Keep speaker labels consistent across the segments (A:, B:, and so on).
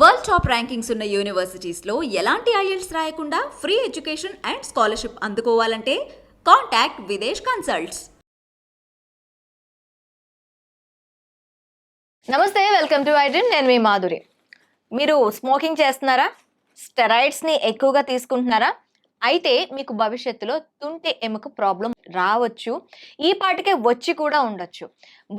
A: World top rankings ఉన్న యూనివర్సిటీస్లో ఎలాంటి IELTS రాయకుండా ఫ్రీ ఎడ్యుకేషన్ అండ్ స్కాలర్షిప్ అందుకోవాలంటే కాంటాక్ట్ విదేశ్ కన్సల్ట్స్.
B: నమస్తే వెల్కమ్ టు ఐడెన్. నేను మీ మాధురి. మీరు స్మోకింగ్ చేస్తున్నారా? స్టెరాయిడ్స్ని ఎక్కువగా తీసుకుంటున్నారా? అయితే మీకు భవిష్యత్తులో తుంటి ఎముక ప్రాబ్లం రావచ్చు. ఈ పాటికే వచ్చి కూడా ఉండొచ్చు.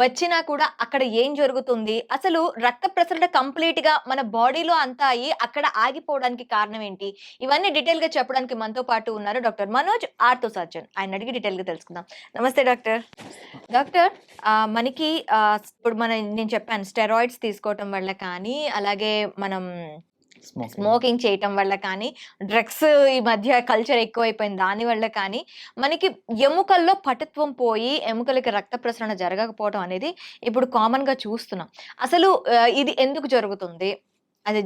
B: వచ్చినా కూడా అక్కడ ఏం జరుగుతుంది? అసలు రక్త ప్రసరణ కంప్లీట్గా మన బాడీలో అంతా అయ్యి అక్కడ ఆగిపోవడానికి కారణం ఏంటి? ఇవన్నీ డీటెయిల్గా చెప్పడానికి మనతో పాటు ఉన్నారు డాక్టర్ మనోజ్ ఆర్థో సర్జన్. ఆయన అడిగి డీటెయిల్గా తెలుసుకుందాం. నమస్తే డాక్టర్. డాక్టర్ మనకి ఇప్పుడు మన నేను చెప్పాను స్టెరాయిడ్స్ తీసుకోవటం వల్ల కానీ అలాగే మనం స్మోకింగ్. చేయటం వల్ల కానీ డ్రగ్స్ ఈ మధ్య కల్చర్ ఎక్కువైపోయింది. దాని వల్ల కానీ మనకి ఎముకల్లో పటుత్వం పోయి ఎముకలకి రక్త ప్రసరణ జరగకపోవడం అనేది ఇప్పుడు కామన్గా చూస్తున్నాం. అసలు ఇది ఎందుకు జరుగుతుంది? అది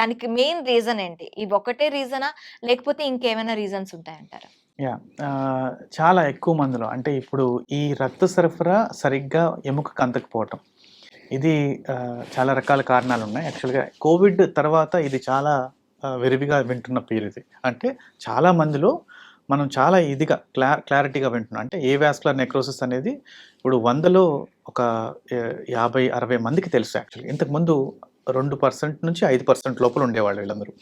B: దానికి మెయిన్ రీజన్ ఏంటి? ఇవి ఒకటే రీజనా? లేకపోతే ఇంకేమైనా రీజన్స్ ఉంటాయంటారా?
C: యా చాలా ఎక్కువ మందిలో. అంటే ఇప్పుడు ఈ రక్త సరఫరా సరిగ్గా ఎముకకు అందకపోవటం. ఇది చాలా రకాల కారణాలు ఉన్నాయి యాక్చువల్గా కోవిడ్ తర్వాత ఇది చాలా విరివిగా వింటున్న పేరు ఇది. అంటే చాలా మందిలో మనం చాలా ఇదిగా క్లా క్లారిటీగా వింటున్నాం. అంటే ఏ వ్యాస్కులర్ నెక్రోసిస్ అనేది ఇప్పుడు వందలో ఒక యాభై అరవై మందికి తెలుసు యాక్చువల్లీ ఇంతకుముందు రెండు పర్సెంట్ నుంచి ఐదు పర్సెంట్ లోపల ఉండేవాళ్ళు వీళ్ళందరూ.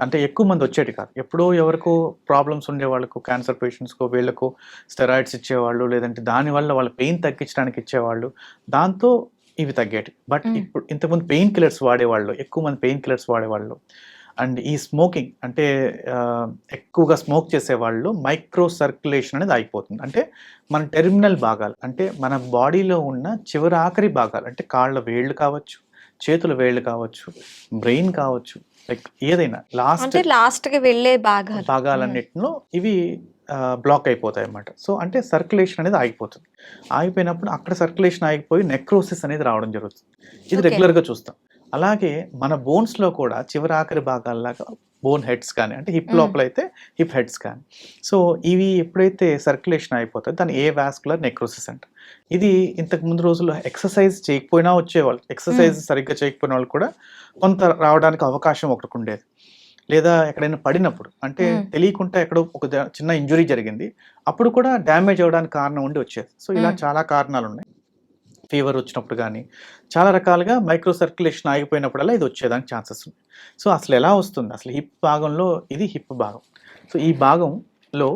C: అంటే ఎక్కువ మంది వచ్చేటి కాదు. ఎప్పుడో ఎవరికో ప్రాబ్లమ్స్ ఉండేవాళ్ళకు క్యాన్సర్ పేషెంట్స్కో వీళ్ళకు స్టెరాయిడ్స్ ఇచ్చేవాళ్ళు లేదంటే దానివల్ల వాళ్ళ పెయిన్ తగ్గించడానికి ఇచ్చేవాళ్ళు. దాంతో ఇవి తగ్గేటి. బట్. ఇప్పుడు ఇంతకుముందు పెయిన్ కిల్లర్స్ వాడేవాళ్ళు ఎక్కువ మంది పెయిన్ కిల్లర్స్ వాడేవాళ్ళు. అండ్ ఈ స్మోకింగ్ అంటే ఎక్కువగా స్మోక్ చేసేవాళ్ళు మైక్రో సర్క్యులేషన్ అనేది ఆగిపోతుంది. అంటే మన టెర్మినల్ భాగాలు అంటే మన బాడీలో ఉన్న చివరి ఆఖరి భాగాలు అంటే కాళ్ళ వేళ్ళు కావచ్చు చేతుల వేళ్ళు కావచ్చు బ్రెయిన్ కావచ్చు లైక్ ఏదైనా లాస్ట్
B: అంటే లాస్ట్కి వెళ్ళే భాగాలు.
C: భాగాలన్నిటిలో ఇవి బ్లాక్ అయిపోతాయి అన్నమాట సో అంటే సర్క్యులేషన్ అనేది ఆగిపోతుంది. ఆగిపోయినప్పుడు అక్కడ సర్క్యులేషన్ ఆగిపోయి నెక్రోసిస్ అనేది రావడం జరుగుతుంది. ఇది. రెగ్యులర్గా చూస్తాం. అలాగే మన బోన్స్లో కూడా చివరి ఆఖరి భాగాల్లాగా బోన్ హెడ్స్ కానీ అంటే హిప్
B: Mm.
C: లోపల అయితే హిప్ హెడ్స్ కానీ. సో ఇవి ఎప్పుడైతే సర్క్యులేషన్ అయిపోతాయి దాన్ని ఏ వాస్కులర్ నెక్రోసిస్ అంట. ఇది ఇంతకు ముందు రోజుల్లో ఎక్సర్సైజ్ చేయకపోయినా వచ్చేవాళ్ళు. ఎక్సర్సైజ్ సరిగ్గా చేయకపోయిన వాళ్ళు కూడా కొంత రావడానికి అవకాశం ఒకటి ఉండేది. లేదా ఎక్కడైనా పడినప్పుడు అంటే. తెలియకుండా ఎక్కడో ఒక చిన్న ఇంజురీ జరిగింది. అప్పుడు కూడా డ్యామేజ్ అవ్వడానికి కారణం ఉండి వచ్చేది. సో ఇలా. చాలా కారణాలు ఉన్నాయి ఫీవర్ వచ్చినప్పుడు కానీ చాలా రకాలుగా మైక్రో సర్క్యులేషన్ ఆగిపోయినప్పుడల్లా ఇది వచ్చేదానికి ఛాన్సెస్ ఉన్నాయి. సో అసలు ఎలా వస్తుంది? అసలు హిప్ భాగంలో ఇది హిప్ భాగం. సో ఈ భాగంలో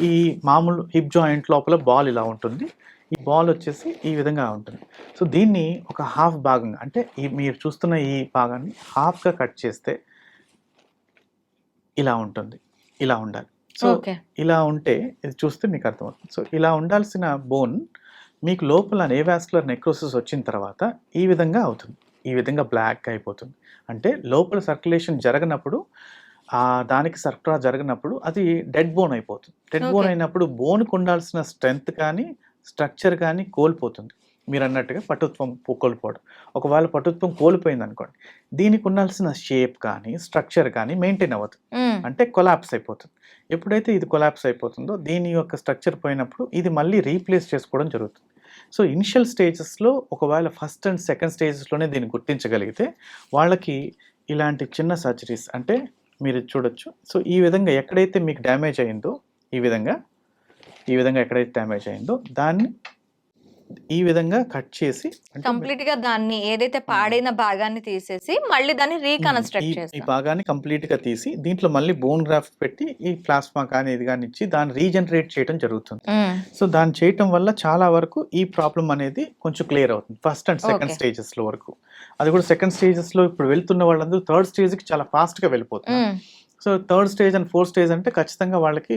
C: ఈ మామూలు హిప్ జాయింట్ లోపల బాల్ ఇలా ఉంటుంది. ఈ బాల్ వచ్చేసి ఈ విధంగా ఉంటుంది. సో దీన్ని ఒక హాఫ్ భాగంగా అంటే ఈ మీరు చూస్తున్న ఈ భాగాన్ని హాఫ్గా కట్ చేస్తే ఇలా ఉంటుంది ఇలా ఉండాలి. సో ఇలా ఉంటే ఇది చూస్తే మీకు అర్థమవుతుంది. సో ఇలా ఉండాల్సిన బోన్ మీకు లోపల నేవాస్కులర్ నెక్రోసిస్ వచ్చిన తర్వాత ఈ విధంగా అవుతుంది. ఈ విధంగా బ్లాక్ అయిపోతుంది. అంటే లోపల సర్క్యులేషన్ జరగనప్పుడు ఆ దానికి సరఫరా జరగనప్పుడు అది డెడ్ బోన్ అయిపోతుంది. Dead bone. అయినప్పుడు బోన్కి ఉండాల్సిన స్ట్రెంగ్త్ కానీ స్ట్రక్చర్ కానీ కోల్పోతుంది. మీరు అన్నట్టుగా పటుత్వం కోల్పోవడం. ఒకవేళ పటుత్వం కోల్పోయింది అనుకోండి దీనికి ఉండాల్సిన షేప్ కానీ స్ట్రక్చర్ కానీ మెయింటైన్ అవ్వదు. అంటే కొలాప్స్ అయిపోతుంది. ఎప్పుడైతే ఇది కొలాప్స్ అయిపోతుందో దీని యొక్క స్ట్రక్చర్ పోయినప్పుడు ఇది మళ్ళీ రీప్లేస్ చేసుకోవడం జరుగుతుంది. సో ఇనిషియల్ స్టేజెస్లో ఒకవేళ ఫస్ట్ అండ్ సెకండ్ స్టేజెస్లోనే దీన్ని గుర్తించగలిగితే వాళ్ళకి ఇలాంటి చిన్న సర్జరీస్ అంటే మీరు చూడొచ్చు. సో ఈ విధంగా ఎక్కడైతే మీకు డ్యామేజ్ అయిందో ఈ విధంగా ఈ విధంగా ఎక్కడైతే డ్యామేజ్ అయిందో దాన్ని ఈ విధంగా కట్ చేసి
B: కంప్లీట్గా దాన్ని ఏదైతే పాడైన భాగాన్ని తీసేసి మళ్ళీ దాన్ని
C: ఈ-
B: రీకన్స్ట్రక్ట్
C: ఈ
B: చేస్తాం
C: భాగాన్ని కంప్లీట్గా తీసి దీంట్లో మళ్ళీ బోన్ గ్రాఫ్ట్ పెట్టి ఈ ప్లాస్మా కానీ ఇది కానీ ఇచ్చి దాన్ని రీజనరేట్ చేయడం జరుగుతుంది. సో దాన్ని చేయటం వల్ల చాలా వరకు ఈ ప్రాబ్లం అనేది కొంచెం క్లియర్ అవుతుంది ఫస్ట్ అండ్ సెకండ్. స్టేజెస్లో వరకు అది కూడా సెకండ్ స్టేజెస్లో ఇప్పుడు వెళ్తున్న వాళ్ళందరూ థర్డ్ స్టేజ్కి చాలా ఫాస్ట్గా వెళ్ళిపోతున్నారు
B: మ్మ్.
C: So third stage and fourth stage అంటే ఖచ్చితంగా వాళ్ళకి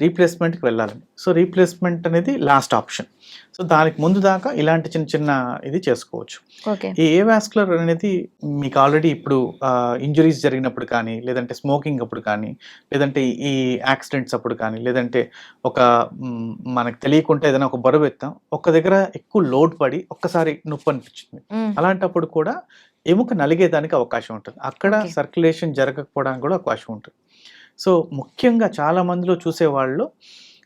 C: రీప్లేస్మెంట్కి వెళ్ళాలని సో రీప్లేస్మెంట్ అనేది లాస్ట్ ఆప్షన్ సో దానికి ముందు దాకా ఇలాంటి చిన్న చిన్న ఇది చేసుకోవచ్చు.
B: ఓకే.
C: ఈ ఏ వాస్కులర్ అనేది మీకు ఆల్రెడీ ఇప్పుడు ఇంజురీస్ జరిగినప్పుడు కానీ లేదంటే స్మోకింగ్ అప్పుడు కానీ లేదంటే ఈ యాక్సిడెంట్స్ అప్పుడు కానీ లేదంటే ఒక మనకు తెలియకుండా ఏదైనా ఒక బరువు ఎత్తాం ఒక దగ్గర ఎక్కువ లోడ్ పడి ఒక్కసారి నొప్పి అనిపించింది. అలాంటప్పుడు కూడా ఎముక నలిగేదానికి అవకాశం ఉంటుంది అక్కడ. సర్క్యులేషన్ జరగకపోవడానికి కూడా అవకాశం ఉంటుంది సో ముఖ్యంగా చాలా మందిలో చూసే వాళ్ళు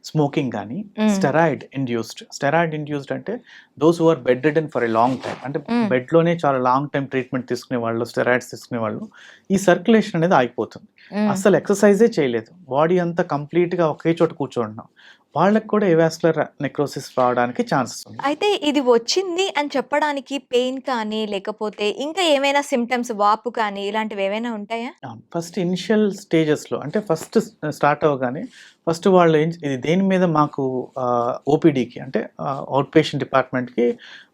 C: స్మోకింగ్ కానీ. స్టెరాయిడ్ ఇండ్యూస్డ్ స్టెరాయిడ్ ఇండ్యూస్డ్ అంటే those are bedridden for a long time అంటే
B: Mm.
C: బెడ్లోనే చాలా లాంగ్ టైం ట్రీట్మెంట్ తీసుకునే వాళ్ళు స్టెరాయిడ్స్ తీసుకునే వాళ్ళు ఈ సర్క్యులేషన్ అనేది ఆగిపోతుంది. అసలు ఎక్సర్సైజే చేయలేదు బాడీ అంతా కంప్లీట్గా ఒకే చోట కూర్చోంటున్నాం వాళ్ళకి కూడా ఎవాస్కులర్ నెక్రోసిస్ రావడానికి ఛాన్సెస్ ఉంది.
B: అయితే ఇది వచ్చింది అని చెప్పడానికి పెయిన్ కానీ లేకపోతే ఇంకా ఏమైనా సిమ్టమ్స్ వాపు కానీ ఇలాంటివి ఏమైనా ఉంటాయా?
C: ఫస్ట్ ఇనిషియల్ స్టేజెస్లో అంటే ఫస్ట్ స్టార్ట్ అవ్వగానే ఫస్ట్ వాళ్ళు ఏం ఇది దేని మీద మాకు ఓపీడీకి అంటే అవుట్ పేషెంట్ డిపార్ట్మెంట్కి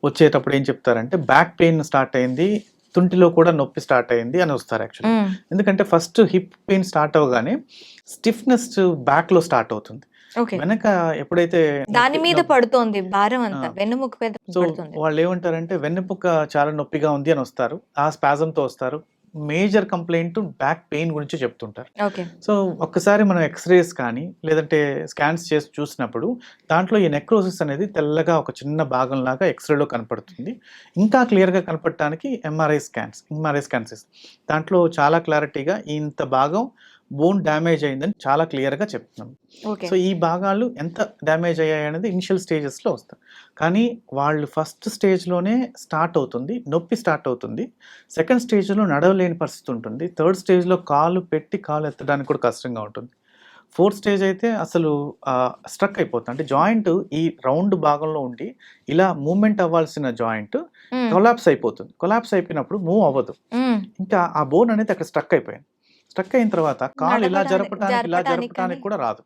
C: వచ్చేటప్పుడు ఏం చెప్తారంటే బ్యాక్ పెయిన్ స్టార్ట్ అయింది తుంటిలో కూడా నొప్పి స్టార్ట్ అయింది అని వస్తారు యాక్చువల్లీ. ఎందుకంటే ఫస్ట్ హిప్ పెయిన్ స్టార్ట్ అవ్వగానే స్టిఫ్నెస్ బ్యాక్లో స్టార్ట్ అవుతుంది. వెనక ఎప్పుడైతే
B: దాని మీద పడుతోంది భారం అంతా. వెన్నుముక మీద
C: సో
B: పడుతుంది.
C: వాళ్ళు ఏమంటారంటే వెన్నెముక చాలా నొప్పిగా ఉంది అని వస్తారు. ఆ స్పాజంతో వస్తారు. మేజర్ కంప్లైంట్ బ్యాక్ పెయిన్ గురించి చెప్తుంటారు. సో ఒక్కసారి మనం ఎక్స్రేస్ కానీ లేదంటే స్కాన్స్ చేసి చూసినప్పుడు దాంట్లో ఈ నెక్రోసిస్ అనేది తెల్లగా ఒక చిన్న భాగం లాగా ఎక్స్రేలో కనపడుతుంది. ఇంకా క్లియర్గా కనపడటానికి ఎంఆర్ఐ స్కాన్స్ ఎంఆర్ఐ స్కాన్స్ దాంట్లో చాలా క్లారిటీగా ఇంత భాగం బోన్ డ్యామేజ్ అయిందని చాలా క్లియర్గా చెప్తున్నాం. సో ఈ భాగాలు ఎంత డ్యామేజ్ అయ్యాయి అనేది ఇనిషియల్ స్టేజెస్లో వస్తాయి. కానీ వాళ్ళు ఫస్ట్ స్టేజ్లోనే స్టార్ట్ అవుతుంది నొప్పి స్టార్ట్ అవుతుంది. సెకండ్ స్టేజ్లో నడవలేని పరిస్థితి ఉంటుంది. థర్డ్ స్టేజ్లో కాలు పెట్టి కాలు ఎత్తడానికి కూడా కష్టంగా ఉంటుంది. ఫోర్త్ స్టేజ్ అయితే అసలు స్ట్రక్ అయిపోతుంది. అంటే జాయింట్ ఈ రౌండ్ భాగంలో ఉండి ఇలా మూమెంట్ అవ్వాల్సిన జాయింట్. కొలాప్స్ అయిపోతుంది. కొలాప్స్ అయిపోయినప్పుడు మూవ్ అవ్వదు.
B: మ్మ్.
C: ఇంకా ఆ బోన్ అనేది అక్కడ స్ట్రక్ అయిపోయింది. స్ట్రక్ అయిన తర్వాత కాలు ఇలా జరపడానికి ఇలా
B: జరపడానికి
C: కూడా రాదు.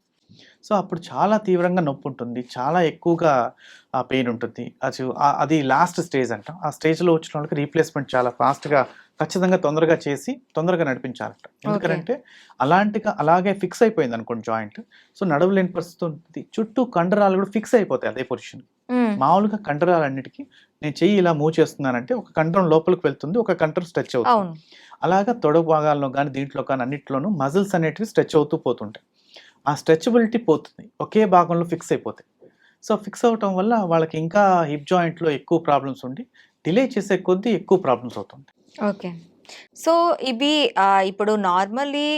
C: సో అప్పుడు చాలా తీవ్రంగా నొప్పి ఉంటుంది. చాలా ఎక్కువగా ఆ పెయిన్ ఉంటుంది. అది అది లాస్ట్ స్టేజ్ అంట. ఆ స్టేజ్లో వచ్చిన వాళ్ళకి రీప్లేస్మెంట్ చాలా ఫాస్ట్గా ఖచ్చితంగా తొందరగా చేసి తొందరగా నడిపించాలంట. ఎందుకంటే అలాంటిగా అలాగే ఫిక్స్ అయిపోయింది అనుకోండి జాయింట్ సో నడవలేని పరిస్థితి ఉంటుంది. చుట్టూ కండరాలు కూడా ఫిక్స్ అయిపోతాయి అదే పొజిషన్. మామూలుగా కండరాలన్నిటికీ నేను చెయ్యి ఇలా మూవ్ చేస్తున్నానంటే ఒక కండరం లోపలికి వెళ్తుంది ఒక కండరం స్ట్రెచ్ అవుతుంది. అలాగా తొడ భాగాల్లో కానీ దీంట్లో కానీ అన్నింటిలోనూ మజిల్స్ అనేటివి స్ట్రెచ్ అవుతూ పోతుంటాయి. ఆ స్ట్రెచబిలిటీ పోతుంది ఒకే భాగంలో ఫిక్స్ అయిపోతాయి. సో ఫిక్స్ అవటం వల్ల వాళ్ళకి ఇంకా హిప్ జాయింట్లో ఎక్కువ ప్రాబ్లమ్స్ ఉండి డిలే చేసే కొద్దీ ఎక్కువ ప్రాబ్లమ్స్ అవుతుంది
B: ఓకే. సో ఇవి ఇప్పుడు నార్మల్లీ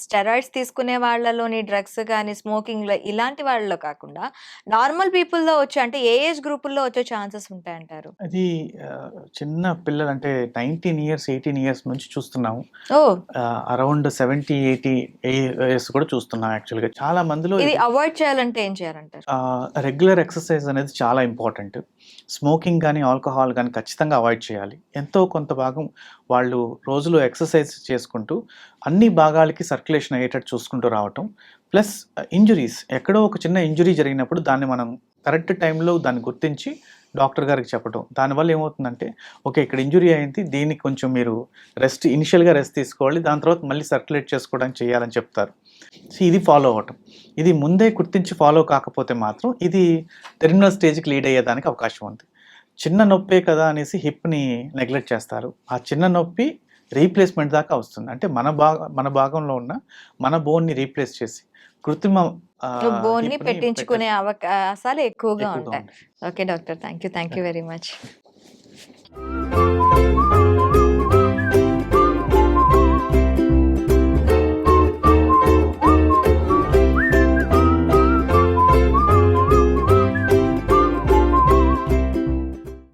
B: స్టెరాయిడ్స్ తీసుకునే వాళ్ళలోని డ్రగ్స్ కానీ స్మోకింగ్లో ఇలాంటి వాళ్ళలో కాకుండా నార్మల్ పీపుల్లో వచ్చే అంటే ఏ ఏజ్ గ్రూపుల్లో వచ్చే ఛాన్సెస్ ఉంటాయంటారు?
C: అది చిన్న పిల్లలు అంటే నైన్టీన్ ఇయర్స్ ఎయిటీన్ ఇయర్స్ నుంచి చూస్తున్నాము. అరౌండ్ సెవెంటీ ఎయిటీ ఇయర్స్ కూడా చూస్తున్నాం యాక్చువల్గా. చాలా మందిలో
B: ఇది అవాయిడ్ చేయాలంటే ఏం చేయాలంటారు?
C: రెగ్యులర్ ఎక్సర్సైజ్ అనేది చాలా ఇంపార్టెంట్. స్మోకింగ్ కానీ ఆల్కహాల్ కానీ ఖచ్చితంగా అవాయిడ్ చేయాలి. ఎంతో కొంత భాగం వాళ్ళు రోజులో ఎక్సర్సైజ్ చేసుకుంటూ అన్ని భాగాలకి సర్క్యులేషన్ అయ్యేటట్టు చూసుకుంటూ రావటం. Plus injuries. ఎక్కడో ఒక చిన్న ఇంజురీ జరిగినప్పుడు దాన్ని మనం కరెక్ట్ టైంలో దాన్ని గుర్తించి డాక్టర్ గారికి చెప్పడం దానివల్ల ఏమవుతుందంటే ఓకే ఇక్కడ ఇంజురీ అయింది దీనికి కొంచెం మీరు రెస్ట్ ఇనిషియల్గా రెస్ట్ తీసుకోవాలి దాని తర్వాత మళ్ళీ సర్క్యులేట్ చేసుకోవడానికి చేయాలని చెప్తారు. సో ఇది ఫాలో అవ్వటం. ఇది ముందే గుర్తించి ఫాలో కాకపోతే మాత్రం ఇది టెర్మినల్ స్టేజ్కి లీడ్ అయ్యేదానికి అవకాశం ఉంది. చిన్న నొప్పే కదా అనేసి హిప్ని నెగ్లెక్ట్ చేస్తారు. ఆ చిన్న నొప్పి రీప్లేస్మెంట్ దాకా వస్తుంది. అంటే మన భాగ మన భాగంలో ఉన్న మన బోన్ని రీప్లేస్ చేసి కృత్రిమ
B: బోన్ని పెట్టించుకునే అవకాశాలు ఎక్కువగా
C: ఉంటాయి.
B: Okay doctor thank you thank you very much